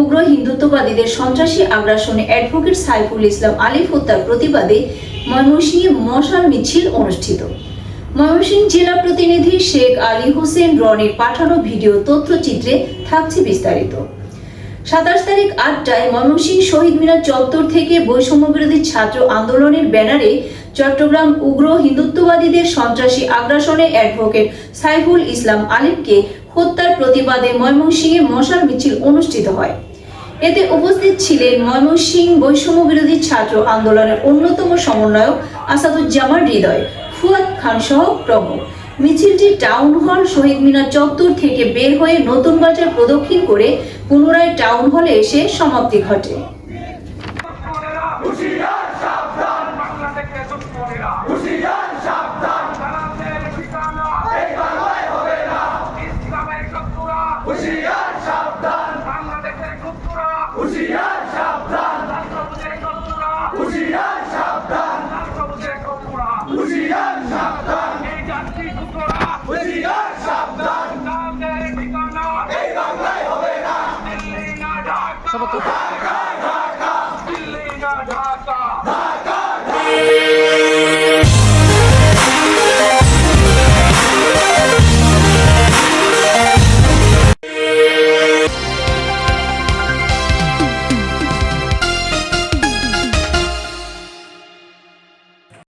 উগ্র হিন্দুত্ববাদীদের সন্ত্রাসী আগ্রাসনে অ্যাডভোকেট সাইফুল ইসলাম আলিফ হত্যার প্রতিবাদে ময়মনসিংহে মশাল মিছিল অনুষ্ঠিত। ময়মনসিংহ জেলা প্রতিনিধি শেখ আলী হোসেন রনির পাঠানো ভিডিও তথ্যচিত্রে থাকছে বিস্তারিত। সাতাশ তারিখ আটটায় ময়মনসিংহ শহীদ মিনার চত্বর থেকে বৈষম্য বিরোধী ছাত্র আন্দোলনের ব্যানারে চট্টগ্রাম উগ্র হিন্দুত্ববাদীদের সন্ত্রাসী আগ্রাসনে অ্যাডভোকেট সাইফুল ইসলাম আলিমকে হত্যার প্রতিবাদে ময়মনসিংহে মশাল মিছিল অনুষ্ঠিত হয়। এতে উপস্থিত ছিলেন ময়মনসিংহ বৈষম্য বিরোধী ছাত্র আন্দোলনের অন্যতম সমন্বয়ক আসাদুজ্জামান হৃদয়, ফুয়াদ খান সহ প্রমুখ। মিছিলটি টাউন হল শহীদ মিনার চত্বর থেকে বের হয়ে নতুন বাজার প্রদক্ষিণ করে পুনরায় টাউন হলে এসে সমাপ্তি ঘটে। সবাই